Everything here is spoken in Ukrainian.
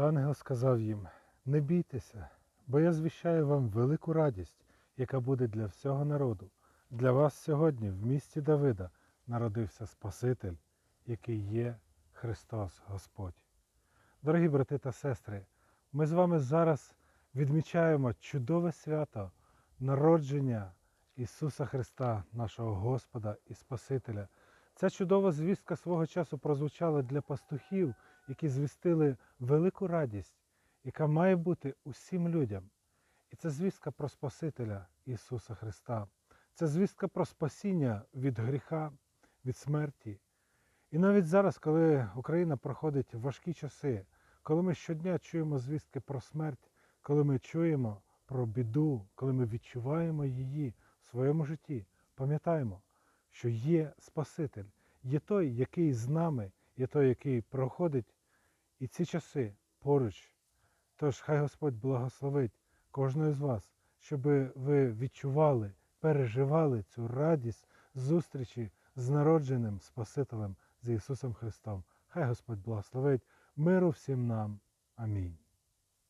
Та ангел сказав їм: Не бійтеся, бо я звіщаю вам велику радість, яка буде для всього народу. Для вас сьогодні в місті Давида народився Спаситель, який є Христос Господь. Дорогі брати та сестри, ми з вами зараз відмічаємо чудове свято народження Ісуса Христа, нашого Господа і Спасителя. Ця чудова звістка свого часу прозвучала для пастухів, які звістили велику радість, яка має бути усім людям. І це звістка про Спасителя Ісуса Христа. Це звістка про спасіння від гріха, від смерті. І навіть зараз, коли Україна проходить важкі часи, коли ми щодня чуємо звістки про смерть, коли ми чуємо про біду, коли ми відчуваємо її в своєму житті, пам'ятаємо, що є Спаситель, є той, який з нами, є той, який проходить і ці часи поруч. Тож хай Господь благословить кожного з вас, щоб ви відчували, переживали цю радість зустрічі з народженим Спасителем з Ісусом Христом. Хай Господь благословить миру всім нам. Амінь.